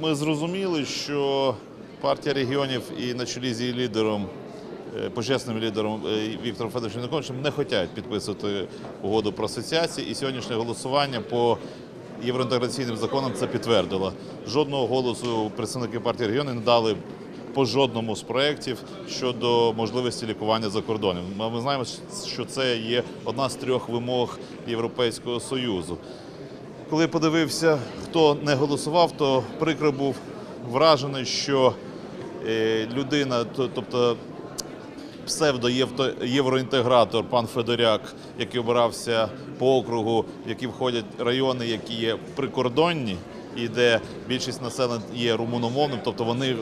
Ми зрозуміли, що партія регіонів і на чолі з її лідером, е, почесним лідером е, Віктором Федоровичем Януковичем не хочуть підписувати угоду про асоціації. І сьогоднішнє голосування по євроінтеграційним законам це підтвердило. Жодного голосу представники партії регіонів не дали по жодному з проєктів щодо можливості лікування за кордоном. Ми ми знаємо, що це є одна з трьох вимог Європейського Союзу. Коли подивився, хто не голосував, то прикро був вражений, що е, людина, тобто псевдо-євроінтегратор пан Федоряк, який обирався по округу, в які входять райони, які є прикордонні, і де більшість населення є румуномовним, тобто вони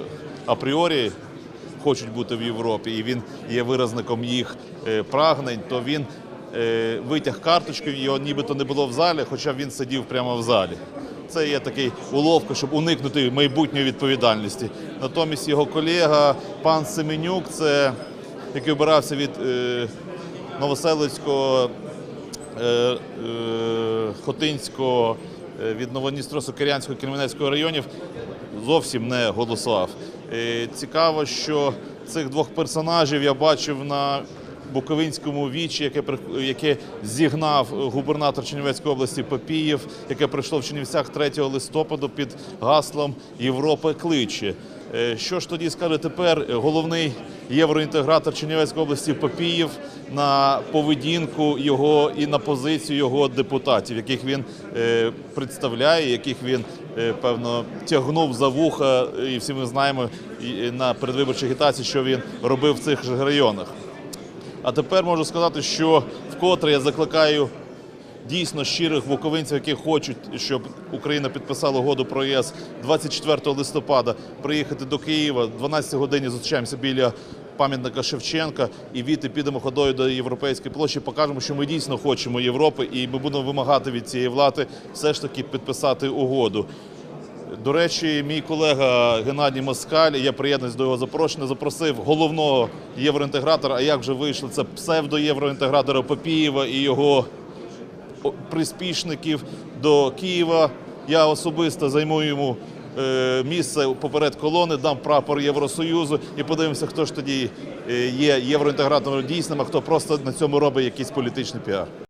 апріорі хочуть бути в Європі, і він є виразником їх е, прагнень, то він витяг карточку, його нібито не було в залі, хоча він сидів прямо в залі. Це є такий уловка, щоб уникнути майбутньої відповідальності. Натомість його колега пан Семенюк, це який обирався від е, Новоселицького, е, е, Хотинського, е, від Новодністро-Сокирянського, Кременецького районів, зовсім не голосував. Е, цікаво, що цих двох персонажів я бачив на Буковинському вічі, яке, яке зігнав губернатор Чернівецької області Попієв, яке прийшло в Чернівцях 3 листопада під гаслом Європа кличе. Е, Що ж тоді скаже тепер головний євроінтегратор Чернівецької області Попієв на поведінку його і на позицію його депутатів, яких він е, представляє, яких він е, певно тягнув за вуха, і всі ми знаємо на передвиборчій агітації, що він робив в цих же районах. А тепер можу сказати, що вкотре я закликаю дійсно щирих буковинців, які хочуть, щоб Україна підписала угоду про ЄС 24 листопада, приїхати до Києва. 12 годині зустрічаємося біля пам'ятника Шевченка і віти підемо ходою до європейської площі. Покажемо, що ми дійсно хочемо Європи, і ми будемо вимагати від цієї влади все ж таки підписати угоду. До речі, мій колега Геннадій Москаль, я приєднуюсь до його запрошення, запросив головного євроінтегратора. А як вже вийшло? Це псевдоєвроінтегратора Попієва і його приспішників до Києва. Я особисто займу йому е, місце поперед колони, дам прапор Євросоюзу і подивимося, хто ж тоді е, є євроінтегратором дійсним, а хто просто на цьому робить якийсь політичний піар.